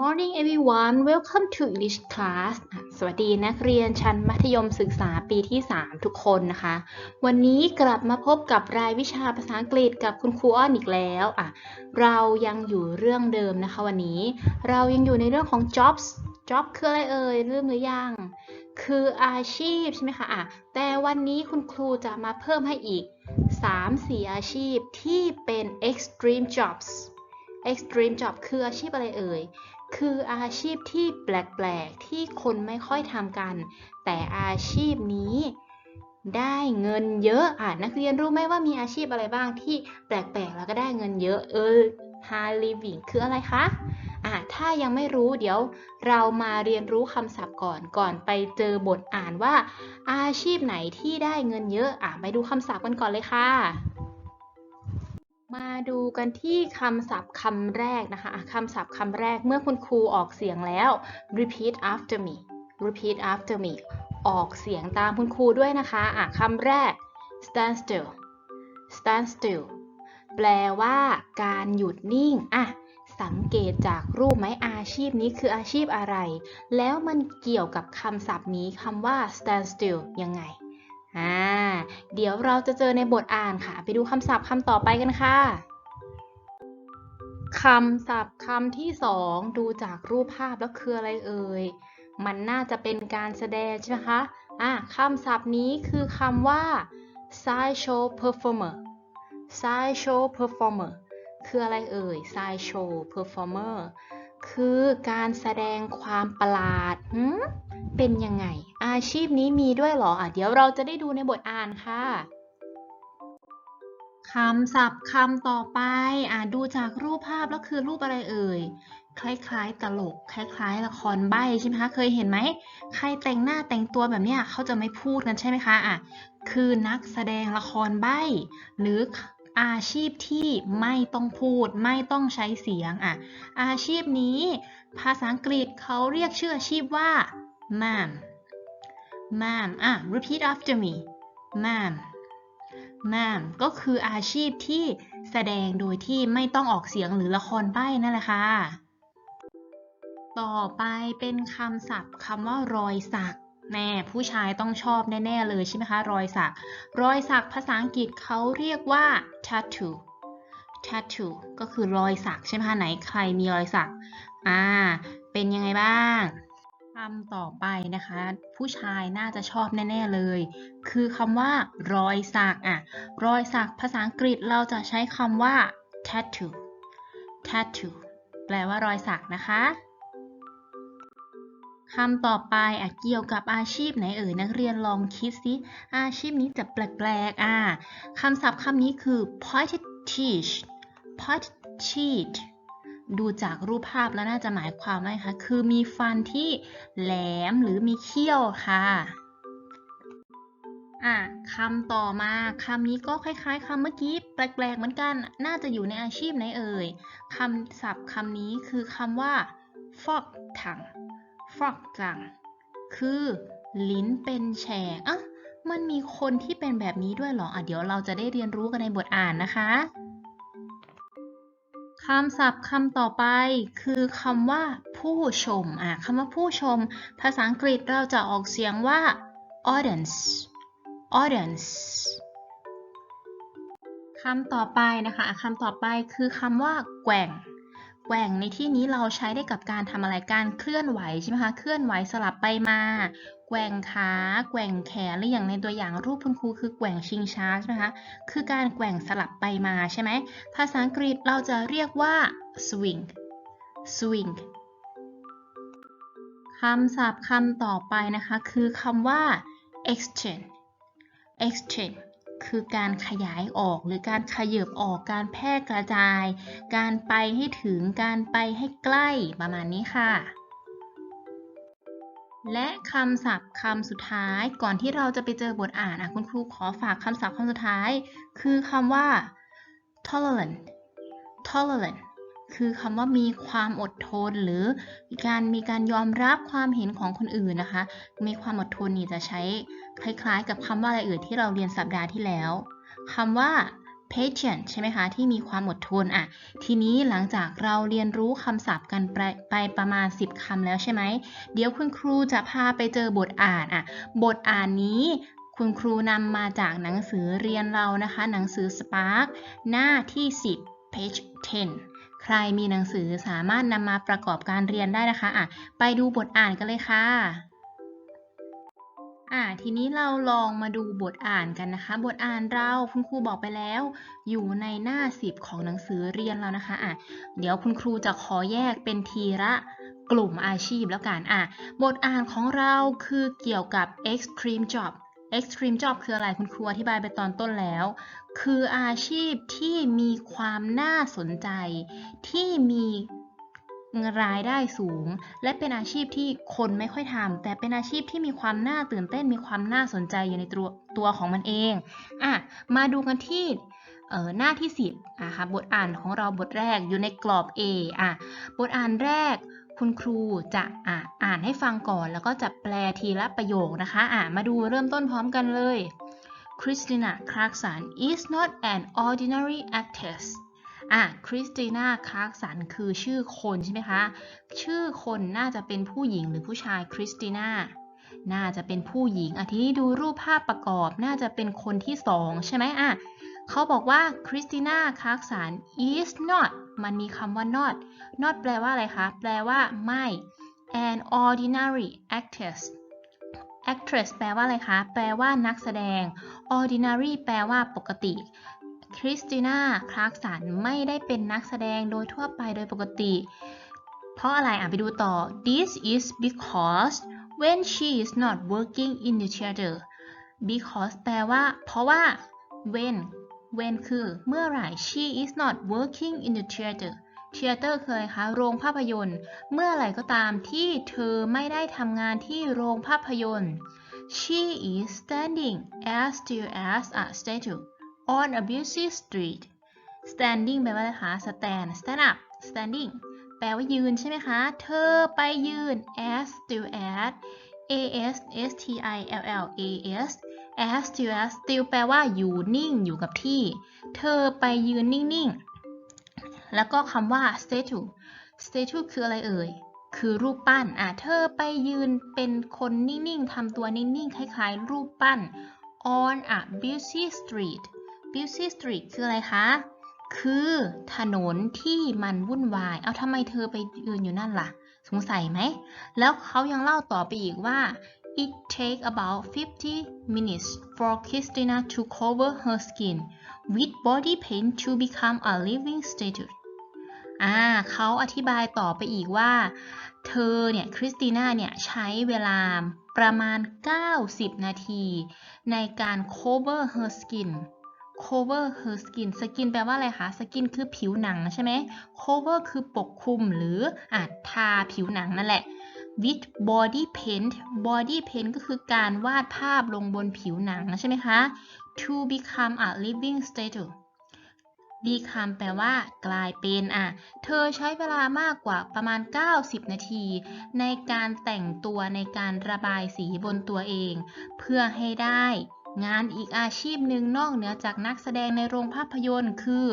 morning everyone welcome to English class สวัสดีนักเรียนชั้นมัธยมศึกษาปีที่ 3 ทุกคนนะคะ วันนี้กลับมาพบกับรายวิชาภาษาอังกฤษกับคุณครูอ้อนอีกแล้วอะเรายังอยู่เรื่องเดิมนะคะวันนี้ เรายังอยู่ในเรื่องของ jobs job คืออะไรเอ่ยลืมหรือยัง คืออาชีพใช่ไหมคะอะแต่วันนี้คุณครูจะมาเพิ่มให้อีก 3-4 อาชีพที่เป็น extreme jobs extreme job คืออาชีพอะไรเอ่ย คืออาชีพที่แปลกๆ ที่คนไม่ค่อยทำกัน แต่อาชีพนี้ได้เงินเยอะอะนักเรียนรู้ไหมว่ามีอาชีพอะไรบ้างที่แปลกๆ แล้วก็ได้เงินเยอะ เออ high living คืออะไรคะอะถ้ายังไม่รู้เดี๋ยวเรามาเรียนรู้คำศัพท์ก่อนก่อนไปเจอบทอ่านว่า อาชีพไหนที่ได้เงินเยอะอะไปดูคำศัพท์กันก่อนเลยค่ะ มาดูกันที่คำศัพท์คำแรกนะคะคำศัพท์คำแรกเมื่อคุณครูออกเสียงแล้ว repeat after me repeat after me ออกเสียงตามคุณครูด้วยนะคะะคำแรก stand still stand still แปลว่าการหยุดนิ่งอะสังเกตจากรูปไหมอาชีพนี้คืออาชีพอะไร แล้วมันเกี่ยวกับคำศัพท์นี้คำว่า stand still ยังไง อ่า เดี๋ยวเราจะเจอในบทอ่านค่ะ ไปดูคำศัพท์คำต่อไปกันค่ะคำศัพท์คำที่สองดูจากรูปภาพแล้วคืออะไรเอ่ย มันน่าจะเป็นการแสดงใช่ไหมคะ อะคำศัพท์นี้คือคำว่า sideshow performer sideshow performer คืออะไรเอ่ย sideshow performer คือการแสดงความประหลาดหืม เป็นยังไง อาชีพนี้มีด้วยเหรออะเดี๋ยวเราจะได้ดูในบทอ่านค่ะคำศัพท์คำต่อไปอะดูจากรูปภาพแล้วคือรูปอะไรเอ่ย คล้ายๆตลก คล้าย ๆ ละครใบ้ใช่ไหมคะ เคยเห็นไหม ใครแต่งหน้าแต่งตัวแบบเนี้ยเขาจะไม่พูดกันใช่ไหมคะอะคือนักแสดงละครใบ้ หรืออาชีพที่ไม่ต้องพูดไม่ต้องใช้เสียงอะอาชีพนี้ ภาษาอังกฤษเขาเรียกชื่ออาชีพว่า ma'am ma'am อะ repeat after me ma'am ma'am ก็คืออาชีพที่แสดงโดยที่ไม่ต้องออกเสียงหรือละครใบ้นั่นแหละค่ะ ต่อไปเป็นคำศัพท์คำว่ารอยสักแน่ผู้ชายต้องชอบแน่ๆเลยใช่ไหมคะ รอยสัก รอยสักภาษาอังกฤษเขาเรียกว่า tattoo tattoo ก็คือรอยสักใช่ไหมคะไหนใครมีรอยสัก อ่า เป็นยังไงบ้าง คำต่อไปนะคะ ผู้ชายน่าจะชอบแน่ ๆเลย คือคำว่ารอยสักอะรอยสักภาษาอังกฤษเราจะใช้คำว่า tattoo tattoo แปลว่ารอยสักนะคะคำต่อไปอะเกี่ยวกับอาชีพไหนเอ่ยนักเรียนลองคิดสิอาชีพนี้จะแปลกๆอะคำศัพท์คำนี้คือ poet teeth pointed teeth ดูจากรูปภาพแล้วน่าจะหมายความว่าคะคือมีฟันที่แหลมหรือมีเขี้ยวค่ะอะคำต่อมาคำนี้ก็คล้ายๆคำเมื่อกี้แปลกๆเหมือนกัน น่าจะอยู่ในอาชีพไหนเอ่ยคำศัพท์คำนี้คือคำว่า fog tongue fog tongue คือลิ้นเป็นแฉกอะมันมีคนที่เป็นแบบนี้ด้วยเหรออะเดี๋ยวเราจะได้เรียนรู้กันในบทอ่านนะคะ คำศัพท์คำต่อไปคือคำว่า ผู้ชมอะคำว่าผู้ชม ภาษาอังกฤษเราจะออกเสียงว่า audience audience คำต่อไปนะคะคำต่อไปคือคำว่า แกว่ง แกว่งในที่นี้เราใช้ได้กับการทำอะไรการเคลื่อนไหวใช่ไหมคะ เคลื่อนไหวสลับไปมา แกว่งขาแกว่งแขนหรืออย่างในตัวอย่างรูปคุณครูคือแกว่งชิงช้าใช่ไหมคะคือการแกว่งสลับไปมาใช่ไหมภาษาอังกฤษเราจะเรียกว่า swing swing คำศัพท์คำต่อไปนะคะ คือคำว่า extend extend คือการขยายออกหรือการขยับออกการแพร่กระจาย การไปให้ถึงการไปให้ใกล้ประมาณนี้ค่ะ และคำศัพท์คำสุดท้ายก่อนที่เราจะไปเจอบทอ่านอะคุณครูขอฝากคำศัพท์คำสุดท้าย คือคำว่า tolerant tolerant คือคำว่ามีความอดทนหรือการมีการยอมรับความเห็นของคนอื่นนะคะ มีความอดทนนี่จะใช้คล้ายๆ กับคำว่าอะไรเอ่ยที่เราเรียนสัปดาห์ที่แล้วคำว่า patient ใช่ไหมคะ ที่มีความอดทนอะทีนี้หลังจากเราเรียนรู้คำศัพท์กันไปไปประมาณ 10 คำแล้วใช่ไหม เดี๋ยวคุณครูจะพาไปเจอบทอ่านอะบทอ่านนี้คุณครูนำมาจากหนังสือเรียนเรานะคะ หนังสือ Spark หน้าที่ 10 page 10 ใครมีหนังสือสามารถนำมาประกอบการเรียนได้นะคะอะไปดูบทอ่านกันเลยค่ะ อ่าทีนี้เราลองมาดูบทอ่านกันนะคะ บทอ่านเราคุณครูบอกไปแล้ว อยู่ในหน้า 10 ของหนังสือเรียนเรานะคะอะเดี๋ยวคุณครูจะขอแยกเป็นทีละกลุ่มอาชีพแล้วกันอะบทอ่านของเราคือเกี่ยวกับ extreme job extreme job คืออะไรคุณครูอธิบายไปตอนต้นแล้ว คืออาชีพที่มีความน่าสนใจ ที่มี รายได้สูง และเป็นอาชีพที่คนไม่ค่อยทำแต่เป็นอาชีพที่มีความน่าตื่นเต้นมีความน่าสนใจอยู่ในตัวตัวของมันเองอะมาดูกันที่เออหน้าที่ 10อะค่ะบทอ่านของเราบทแรกอยู่ในกรอบ A อะบทอ่านแรกคุณครูจะอะอ่านให้ฟังก่อน แล้วก็จะแปลทีละประโยคนะคะอะมาดูเริ่มต้นพร้อมกันเลย Christina Clarkson is not an ordinary actress อะคริสติน่าคลาร์กสันคือชื่อคนใช่ไหมคะ ชื่อคนน่าจะเป็นผู้หญิงหรือผู้ชายคริสติน่าน่าจะเป็นผู้หญิงอะทีนี้ดูรูปภาพประกอบ น่าจะเป็นคนที่สองใช่ไหมอะเขาบอกว่าคริสติน่าคลาร์กสัน is not มันมีคำว่า not not แปลว่าอะไรคะ แปลว่าไม่ an ordinary actress actress แปลว่าอะไรคะ แปลว่านักแสดง ordinary แปลว่าปกติ คริสติน่า คลาร์กสันไม่ได้เป็นนักแสดงโดยทั่วไปโดยปกติ เพราะอะไรอะไปดูต่อ this is because when she is not working in the theater because แปลว่า เพราะว่า when when คือเมื่อไหร่ she is not working in the theater theater เคืออะไรคะโรงภาพยนตร์ เมื่อไหร่ก็ตามที่เธอไม่ได้ทำงานที่โรงภาพยนตร์ she is standing as still as a statue on a busy street standing แปลว่าอะไรคะ stand stand up standing แปลว่ายืนใช่ไหมคะ เธอไปยืน as still as a s s t i l l a s as still as still แปลว่าอยู่นิ่งอยู่กับที่ เธอไปยืนนิ่งๆ แล้วก็คำว่า statue statue คืออะไรเอ่ย คือรูปปั้น อะ เธอไปยืนเป็นคนนิ่งๆ ทำตัวนิ่งๆ คล้ายๆ รูปปั้น on a busy street busy street คืออะไรคะ คือถนนที่มันวุ่นวาย เอาทำไมเธอไปยืนอยู่นั่นล่ะ สงสัยไหม แล้วเขายังเล่าต่อไปอีกว่า it take about 50 minutes for Christina to cover her skin with body paint to become a living statue อ่าเขาอธิบายต่อไปอีกว่า เธอเนี่ยคริสติน่าเนี่ยใช้เวลาประมาณ 90 นาที ในการ cover her skin cover her skin skin แปลว่าอะไรคะ skin คือผิวหนังใช่ไหม cover คือปกคลุมหรืออาจทาผิวหนังนั่นแหละ with body paint body paint ก็คือการวาดภาพลงบนผิวหนังใช่ไหมคะ to become a living statue become แปลว่ากลายเป็นอะ เธอใช้เวลามากกว่าประมาณ 90 นาที ในการแต่งตัวในการระบายสีบนตัวเอง เพื่อให้ได้ งานอีกอาชีพหนึ่งนอกเหนือจากนักแสดงในโรงภาพยนตร์คือ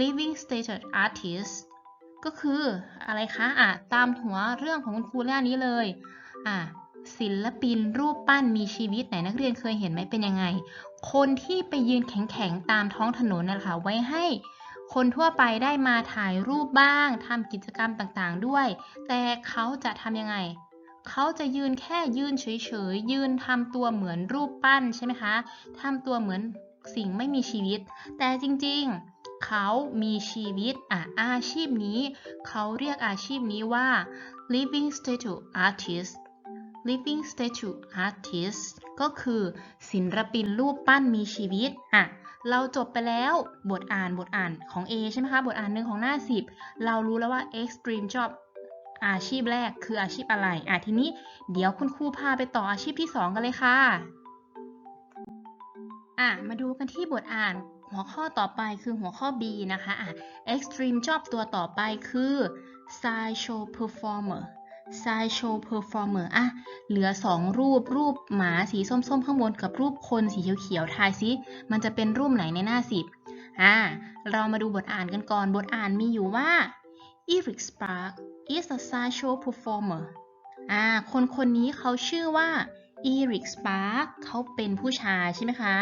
living statue artist ก็คืออะไรคะอะตามหัวเรื่องของคุณครูเรื่องนี้เลยอะศิลปินรูปปั้นมีชีวิตไหนนักเรียนเคยเห็นไหมเป็นยังไง คนที่ไปยืนแข็งๆตามท้องถนนนะคะไว้ให้คนทั่วไปได้มาถ่ายรูปบ้างทำกิจกรรมต่างๆด้วย แต่เขาจะทำยังไง เขาจะยืนแค่ยืนเฉยๆ ยืนทำตัวเหมือนรูปปั้นใช่ไหมคะทำตัวเหมือนสิ่งไม่มีชีวิต แต่จริงๆ เขามีชีวิตอะอาชีพนี้ เขาเรียกอาชีพนี้ว่า living statue artist living statue artist ก็คือศิลปินรูปปั้นมีชีวิตอะเราจบไปแล้วบทอ่านบทอ่านของ A ใช่ไหมคะ บทอ่านหนึ่งของหน้า 10 เรารู้แล้วว่า extreme job อาชีพแรกคืออาชีพอะไร อะทีนี้เดี๋ยวคุณครูพาไปต่ออาชีพที่ 2 กันเลยค่ะ อะมาดูกันที่บทอ่านหัวข้อต่อไปคือหัวข้อ B นะคะ อะ extreme job ตัวต่อไปคือ sideshow performer sideshow performer อะ เหลือ 2 รูป รูปหมาสีส้มๆ ข้างบนกับรูปคนสีเขียวๆ ทายซิมันจะเป็นรูปไหนในหน้าสิบอ่าเรามาดูบทอ่านกันก่อน บทอ่านมีอยู่ว่า Eric Spark is a sideshow performer อ่า คนคนนี้เขาชื่อว่า Eric Spark เขาเป็นผู้ชายใช่ไหมคะ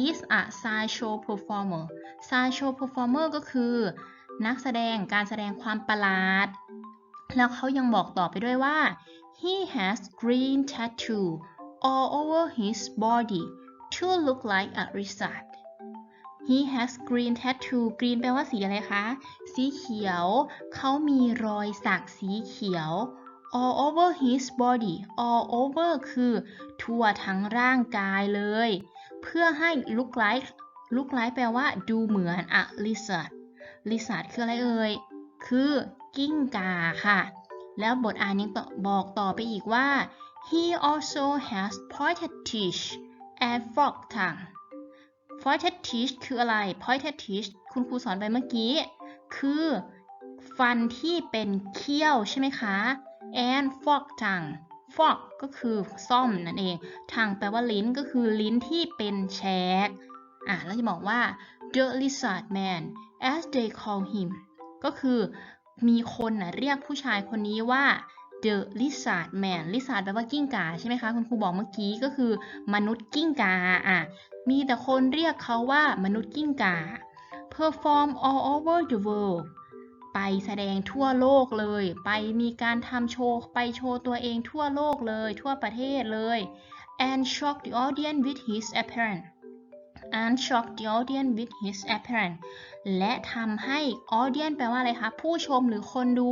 is a sideshow performer sideshow performer ก็คือ นักแสดงการแสดงความประหลาด แล้วเขายังบอกต่อไปด้วยว่า he has green tattoo all over his body to look like a lizard he has green tattoo green แปลว่าสีอะไรคะ สีเขียว เขามีรอยสักสีเขียว all over his body all over คือทั่วทั้งร่างกายเลย เพื่อให้ look like look like แปลว่าดูเหมือน a lizard lizard คืออะไรเอ่ย คือกิ้งก่าค่ะ แล้วบทอ่านยังบอกต่อไปอีกว่า he also has pointed teeth and frog tongue pointed teeth คืออะไร pointed teeth คุณครูสอนไปเมื่อกี้ คือ ฟันที่เป็นเขี้ยวใช่ไหมคะ and frog tongue frog ก็คือซ่อมนั่นเอง tongue แปลว่าลิ้นก็คือลิ้นที่เป็นแฉกอะแล้วจะบอกว่า the lizard man as they call him ก็คือมีคนนะเรียกผู้ชายคนนี้ว่า the lizard man lizard แปลว่ากิ้งก่าใช่ไหมคะ คุณครูบอกเมื่อกี้ก็คือ มนุษย์กิ้งก่าอะมีแต่คนเรียกเขาว่ามนุษย์กิ้งก่า perform all over the world ไปแสดงทั่วโลกเลย ไปมีการทำโชว์ ไปโชว์ตัวเองทั่วโลกเลย ทั่วประเทศเลย and shock the audience with his appearance and shock the audience with his appearance และทำให้ audience แปลว่าอะไรคะ ผู้ชมหรือคนดู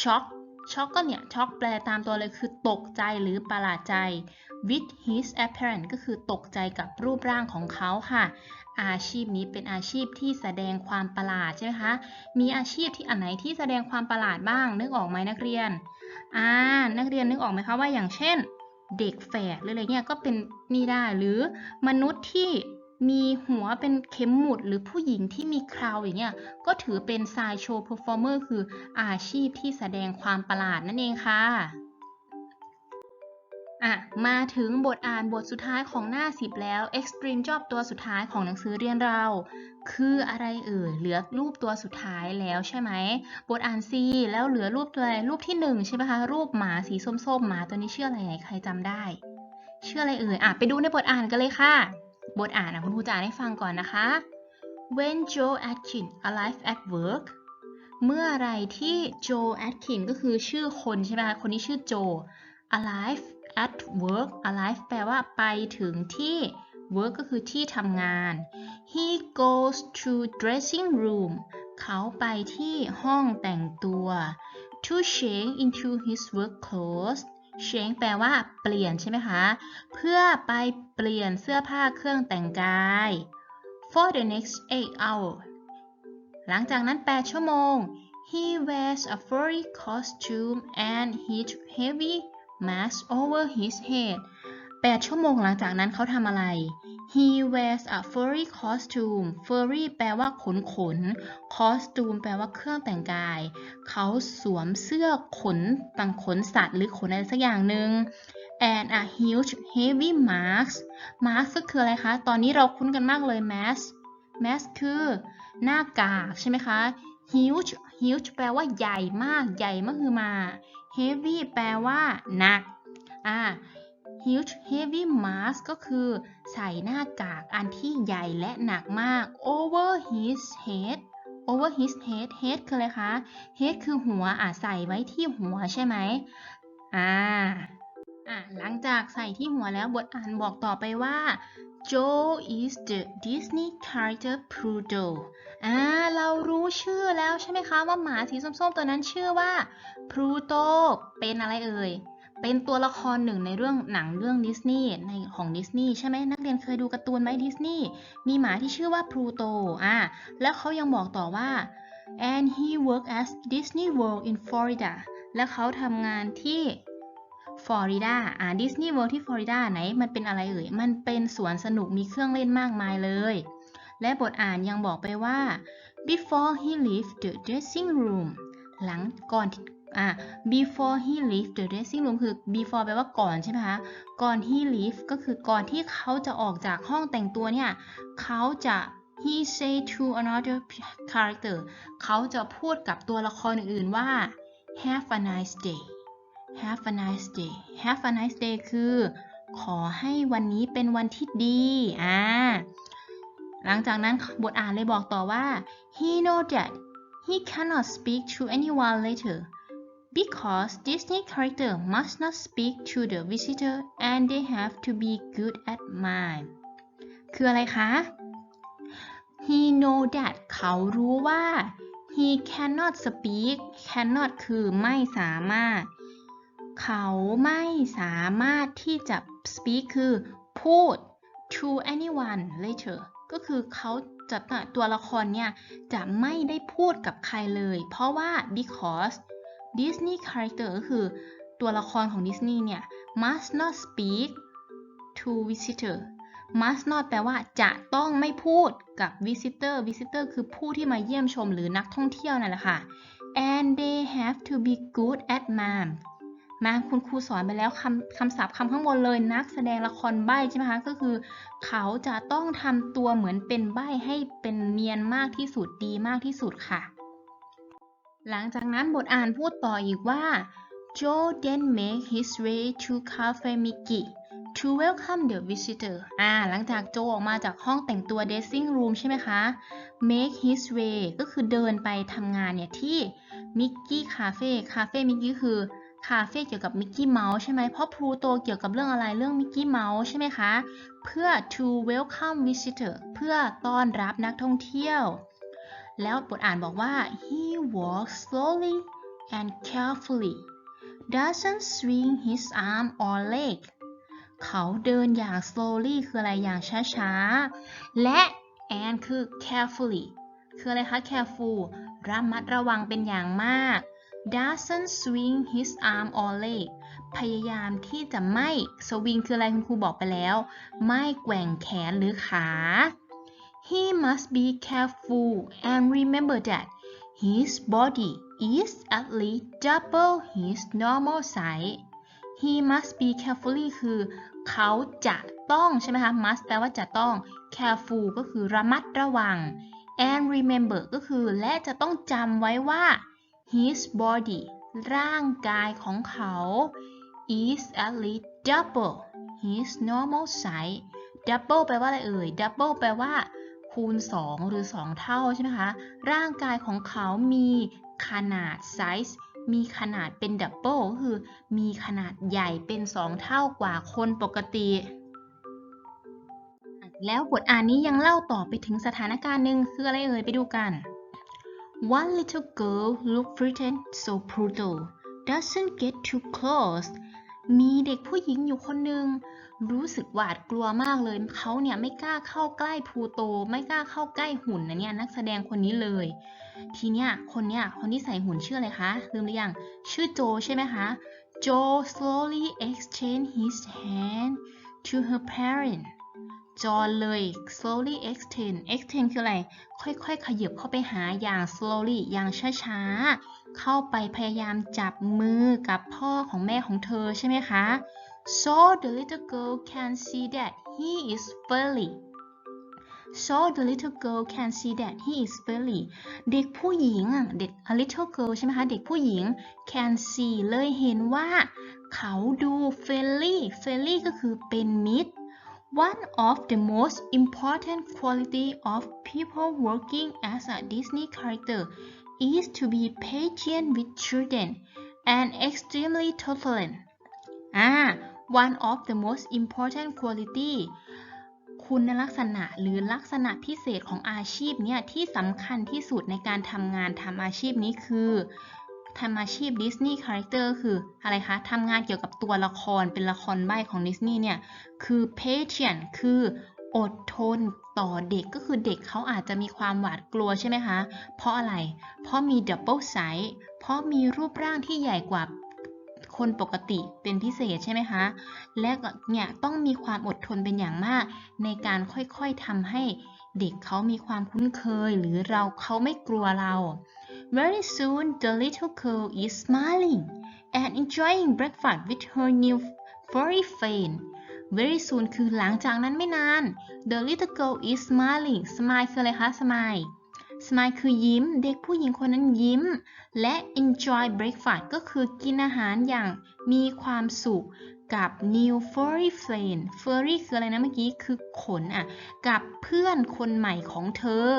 shock shock ก็เนี่ย shock แปลตามตัวเลยคือตกใจหรือประหลาดใจ with his appearance ก็คือตกใจกับรูปร่างของเขาค่ะ อาชีพนี้เป็นอาชีพที่แสดงความประหลาดใช่ไหมคะ มีอาชีพที่อันไหนที่แสดงความประหลาดบ้าง นึกออกไหมนักเรียน อ่า นักเรียนนึกออกไหมคะว่าอย่างเช่น เด็กแฝดหรืออะไรเงี้ยก็เป็นนี่ได้หรือมนุษย์ที่ มีหัวเป็นเข็มหมุดหรือผู้หญิงที่มีคราวอย่างเงี้ยก็ถือเป็น side show performer คืออาชีพที่แสดงความประหลาดนั่นเองค่ะอะ มาถึงบทอ่านบทสุดท้ายของหน้า 10 แล้ว extreme job ตัวสุดท้ายของหนังสือเรียนเรา คืออะไรเอ่ย เหลือรูปตัวสุดท้ายแล้วใช่ไหม บทอ่าน C แล้วเหลือรูปตัวอะไร รูปที่ 1 ใช่ไหมคะ รูปหมาสีส้มๆ หมาตัวนี้ชื่ออะไรไหนใครจำได้ ชื่ออะไรเอ่ย อะ ไปดูในบทอ่านกันเลยค่ะ บทอ่านนะคุณครูจะอ่านให้ฟังก่อนนะคะ When Joe Atkin alive at work เมื่อไรที่ Joe Atkin ก็คือชื่อคนใช่ไหมคะคนนี้ชื่อโจ alive at work alive แปลว่าไปถึงที่ work ก็คือที่ทำงาน he goes to dressing room เขาไปที่ห้องแต่งตัว to change into his work clothes change แปลว่าเปลี่ยนใช่ไหมคะ เพื่อไปเปลี่ยนเสื้อผ้าเครื่องแต่งกาย for the next 8 hours หลังจากนั้น 8 ชั่วโมง he wears a furry costume and his heavy mask over his head 8 ชั่วโมงหลังจากนั้นเขาทำอะไร he wears a furry costume furry แปลว่าขนขน costume แปลว่าเครื่องแต่งกาย เขาสวมเสื้อขนต่างขนสัตว์หรือขนอะไรสักอย่างหนึ่ง and a huge heavy mask mask ก็คืออะไรคะ ตอนนี้เราคุ้นกันมากเลย mask mask คือหน้ากากใช่ไหมคะ huge huge แปลว่าใหญ่มาก ใหญ่มากคือมา heavy แปลว่าหนัก อ่า huge heavy mask ก็คือใส่หน้ากากอันที่ใหญ่และหนักมาก over his head over his head head คืออะไรคะ head คือหัวอะใส่ไว้ที่หัวใช่ไหมอ่าอะหลังจากใส่ที่หัวแล้วบทอ่านบอกต่อไปว่า Joe is the Disney character Pluto อ่า เรารู้ชื่อแล้วใช่ไหมคะ ว่าหมาสีส้มๆตัวนั้นชื่อว่า Pluto เป็นอะไรเอ่ย เป็นตัวละครหนึ่งในเรื่องหนังเรื่องดิสนีย์ในของดิสนีย์ใช่ไหมนักเรียนเคยดูการ์ตูนไหมดิสนีย์มีหมาที่ชื่อว่า Pluto อ่าแล้วเขายังบอกต่อว่า and he worked at Disney World in Florida และเขาทำงานที่ฟลอริดาอ่าดิสนีย์เวิลด์ที่ฟลอริดาไหน มันเป็นอะไรเอ่ย มันเป็นสวนสนุกมีเครื่องเล่นมากมายเลย และบทอ่านยังบอกไปว่า before he left the dressing room หลังก่อน อ่า before he left the dressing room คือ before แปลว่าก่อนใช่ไหมคะ ก่อน he leave ก็คือก่อนที่เขาจะออกจากห้องแต่งตัวเนี่ย เขาจะ he say to another character เขาจะพูดกับตัวละครอื่นๆว่า have a nice day have a nice day have a nice day คือ ขอให้วันนี้เป็นวันที่ดี อ่า หลังจากนั้นบทอ่านเลยบอกต่อว่า he know that he cannot speak to anyone later because Disney character must not speak to the visitor and they have to be good at mime คืออะไรคะ he know that เขารู้ว่า he cannot speak cannot คือไม่สามารถ เขาไม่สามารถที่จะ speak คือพูด to anyone later ก็คือเขาจะตัวละครเนี่ยจะไม่ได้พูดกับใครเลย เพราะว่า because Disney character ก็คือ ตัวละครของดิสนีย์เนี่ย must not speak to visitor must not แปลว่าจะต้องไม่พูดกับ visitor visitor คือผู้ที่มาเยี่ยมชมหรือนักท่องเที่ยวนั่นแหละค่ะ and they have to be good at mime มาคุณครูสอนไปแล้วคำคำศัพท์คำข้างบนเลยนักแสดงละครใบ้ใช่ไหมคะ ก็คือ เขาจะต้องทำตัวเหมือนเป็นใบ้ให้เป็นเนียนมากที่สุดดีมากที่สุดค่ะ หลังจากนั้นบทอ่านพูดต่ออีกว่า Joe then make his way to Cafe Mickey to welcome the visitor อ่า หลังจากโจออกมาจากห้องแต่งตัว dressing room ใช่ไหมคะ make his way ก็คือเดินไปทำงานเนี่ยที่ Mickey Cafe Cafe Mickey คือคาเฟ่เกี่ยวกับมิกกี้เมาส์ใช่ไหมเพราะพลูโตเกี่ยวกับเรื่องอะไรเรื่องมิกกี้เมาส์ใช่ไหมคะ เพื่อ to welcome visitor เพื่อต้อนรับนักท่องเที่ยว แล้วบทอ่านบอกว่า he walks slowly and carefully doesn't swing his arm or leg เขาเดินอย่าง slowly คืออะไรอย่างช้าๆ และ and คือ carefully คืออะไรคะ careful ระมัดระวังเป็นอย่างมาก doesn't swing his arm or leg พยายามที่จะไม่ swing คืออะไรคุณครูบอกไปแล้ว ไม่แกว่งแขนหรือขา he must be careful and remember that his body is at least double his normal size he must be carefully คือเขาจะต้องใช่ไหมคะ must แปลว่าจะต้อง careful ก็คือระมัดระวัง and remember ก็คือและจะต้องจำไว้ว่า his body ร่างกายของเขา is at least double his normal size double แปลว่าอะไรเอ่ย double แปลว่า คูณ 2 หรือ 2 เท่าใช่ไหมคะ ร่างกายของเขามีขนาด size มีขนาดเป็น double ก็คือมีขนาดใหญ่เป็น 2 เท่ากว่าคนปกติ แล้วบทอ่านนี้ยังเล่าต่อไปถึงสถานการณ์หนึ่งคืออะไรเอ่ยไปดูกัน One little girl look frightened so Pluto doesn't get too close มีเด็กผู้หญิงอยู่คนหนึ่ง รู้สึกหวาดกลัวมากเลย เขาเนี่ยไม่กล้าเข้าใกล้พูโต ไม่กล้าเข้าใกล้หุ่นนะเนี่ยนักแสดงคนนี้เลย ทีเนี้ยคนเนี้ยคนที่ใส่หุ่นชื่ออะไรคะลืมหรือยังชื่อโจใช่ไหมคะ Jo slowly exchanged his hand to her parent จอเลย slowly extend extend คืออะไร ค่อยๆ ขยับเข้าไปหาอย่าง slowly อย่างช้าๆ เข้าไปพยายามจับมือกับพ่อของแม่ของเธอใช่ไหมคะ so the little girl can see that he is friendly so the little girl can see that he is friendly เด็กผู้หญิงอ่ะเด็ก a little girl ใช่ไหมคะ เด็กผู้หญิง can see เลยเห็นว่า เขาดู friendly friendly ก็คือเป็นมิตร One of the most important quality of people working as a Disney character is to be patient with children and extremely tolerant. Ah, One of the most important quality คุณลักษณะหรือลักษณะพิเศษของอาชีพเนี่ยที่สำคัญที่สุดในการทำงานทำอาชีพนี้คือทำอาชีพดิสนีย์คาแรคเตอร์คืออะไรคะทำงานเกี่ยวกับตัวละครเป็นละครใบ้ของดิสนีย์เนี่ย คือ patient คืออดทนต่อเด็กก็คือเด็กเขาอาจจะมีความหวาดกลัวใช่ไหมคะ เพราะอะไร เพราะมี double size เพราะมีรูปร่างที่ใหญ่กว่า คนปกติเป็นพิเศษใช่ไหมคะ และเนี่ยต้องมีความอดทนเป็นอย่างมาก ในการค่อยๆทำให้เด็กเขามีความคุ้นเคยหรือเราเขาไม่กลัวเรา Very soon the little girl is smiling and enjoying breakfast with her new furry friend very soon คือหลังจากนั้นไม่นาน the little girl is smiling smile คืออะไรคะ smile smile คือยิ้ม เด็กผู้หญิงคนนั้นยิ้ม และ enjoy breakfast ก็คือกินอาหารอย่างมีความสุขกับ new furry friend furry คืออะไรนะเมื่อกี้ คือขนอะ กับเพื่อนคนใหม่ของเธอ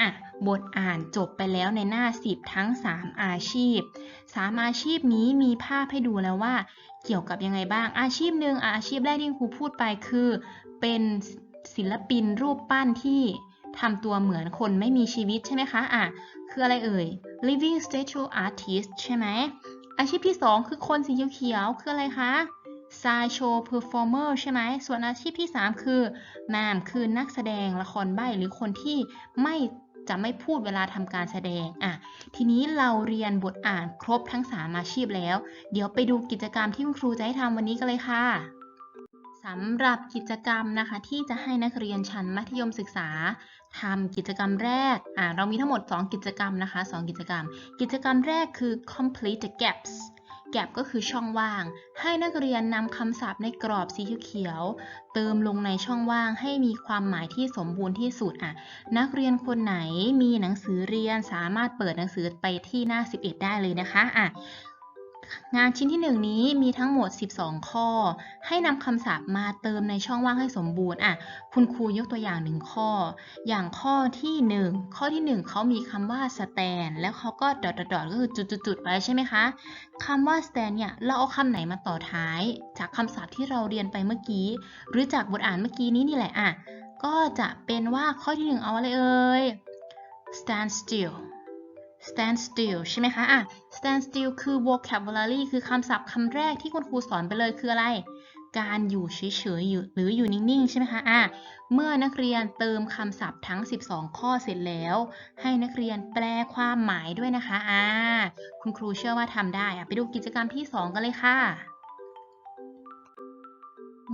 อะ บทอ่านจบไปแล้วในหน้า 10 ทั้ง 3 อาชีพ 3 อาชีพนี้มีภาพให้ดูแล้วว่า เกี่ยวกับยังไงบ้าง อาชีพหนึ่งอะอาชีพแรกที่ครูพูดไปคือ เป็นศิลปินรูปปั้นที่ ทำตัวเหมือนคนไม่มีชีวิตใช่ไหมคะอะคืออะไรเอ่ย living statue artist ใช่ไหม อาชีพที่ 2 คือคนสีเขียวๆคืออะไรคะ sideshow performer ใช่ไหม ส่วนอาชีพที่ 3 คือ ma'am คือนักแสดงละครใบ้หรือคนที่ไม่จะไม่พูดเวลาทำการแสดง อะ ทีนี้เราเรียนบทอ่านครบทั้ง 3 อาชีพแล้ว เดี๋ยวไปดูกิจกรรมที่คุณครูจะให้ทำวันนี้กันเลยค่ะ สำหรับกิจกรรมนะคะที่จะให้นักเรียนชั้นมัธยมศึกษาทำกิจกรรมแรกอ่าเรามีทั้งหมด 2 กิจกรรมนะคะ2กิจกรรม กิจกรรมแรกคือ complete the gaps gap ก็คือช่องว่าง ให้นักเรียนนำคำศัพท์ในกรอบสีเขียว เติมลงในช่องว่างให้มีความหมายที่สมบูรณ์ที่สุดอะ นักเรียนคนไหนมีหนังสือเรียนสามารถเปิดหนังสือไปที่หน้า 11 ได้เลยนะคะอะ งานชิ้นที่ 1 นี้มีทั้งหมด 12 ข้อ ให้นำคำศัพท์มาเติมในช่องว่างให้สมบูรณ์อะคุณครูยกตัวอย่างหนึ่งข้อ อย่างข้อที่ 1 ข้อที่ 1เขามีคำว่า stand แล้วเขาก็ดอทดอทก็คือจุดๆๆไว้ใช่ไหมคะคำว่า stand เนี่ยเราเอาคำไหนมาต่อท้าย จากคำศัพท์ที่เราเรียนไปเมื่อกี้ หรือจากบทอ่านเมื่อกี้นี้นี่แหละอะก็จะเป็นว่าข้อที่ 1 เอาอะไรเอ่ย stand still stand still ใช่ไหมคะอะ stand still คือ vocabulary คือคำศัพท์คำแรกที่คุณครูสอนไปเลยคืออะไร การอยู่เฉยๆอยู่หรืออยู่นิ่งๆ ใช่ไหมคะอะเมื่อนักเรียนเติมคำศัพท์ทั้ง 12 ข้อเสร็จแล้ว ให้นักเรียนแปลความหมายด้วยนะคะอ่าคุณครูเชื่อว่าทำได้อะไปดูกิจกรรมที่ 2 กันเลยค่ะ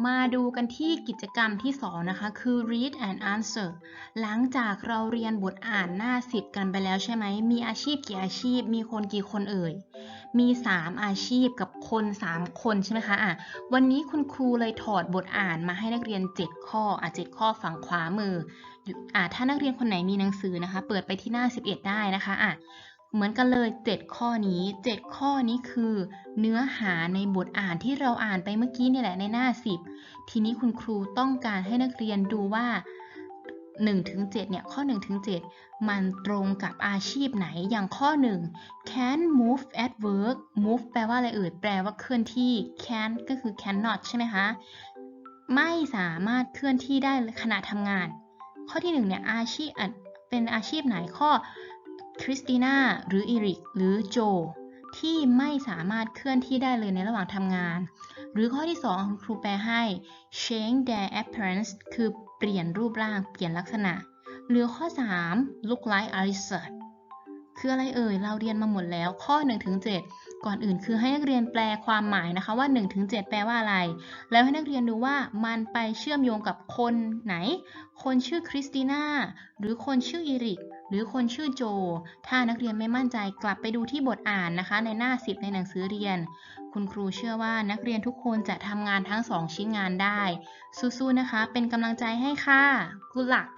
มาดูกันที่กิจกรรมที่ 2 นะคะ คือ read and answer หลังจากเราเรียนบทอ่านหน้า10กันไปแล้วใช่ไหม มีอาชีพกี่อาชีพ มีคนกี่คนเอ่ย มี 3 อาชีพกับคน 3 คนใช่ไหมคะอะวันนี้คุณครูเลยถอดบทอ่านมาให้นักเรียน 7 ข้ออะ7ข้อฝั่งขวามืออะถ้านักเรียนคนไหนมีหนังสือนะคะ เปิดไปที่หน้า 11 ได้นะคะอะ เหมือนกันเลย 7 ข้อนี้ 7 ข้อนี้คือ เนื้อหาในบทอ่านที่เราอ่านไปเมื่อกี้นี่แหละในหน้า 10 ทีนี้คุณครูต้องการให้นักเรียนดูว่า1ถึง7เนี่ย ข้อ1ถึง7มันตรงกับอาชีพไหน อย่างข้อ 1 can move at work move แปลว่าอะไรเอ่ย แปลว่าเคลื่อนที่ can ก็คือ cannot ใช่ไหมคะ ไม่สามารถเคลื่อนที่ได้ขณะทำงาน ข้อที่1เนี่ย อาชีพเป็นอาชีพไหน ข้อ คริสติน่าหรืออีริกหรือโจ ที่ไม่สามารถเคลื่อนที่ได้เลยในระหว่างทำงาน หรือข้อที่ 2 คุณครูแปลให้ change their appearance คือเปลี่ยนรูปร่างเปลี่ยนลักษณะ หรือข้อ 3 look like Alice คืออะไรเอ่ย เราเรียนมาหมดแล้วข้อ1-7ก่อนอื่นคือให้นักเรียนแปลความหมายนะคะว่า1-7แปลว่าอะไร แล้วให้นักเรียนดูว่ามันไปเชื่อมโยงกับคนไหน คนชื่อคริสติน่าหรือคนชื่ออีริก หรือคนชื่อโจ ถ้านักเรียนไม่มั่นใจกลับไปดูที่บทอ่านนะคะ ในหน้า 10 ในหนังสือเรียน คุณครูเชื่อว่านักเรียนทุกคนจะทำงานทั้ง 2 ชิ้นงานได้ สู้ๆนะคะ เป็นกำลังใจให้ค่ะ Good luck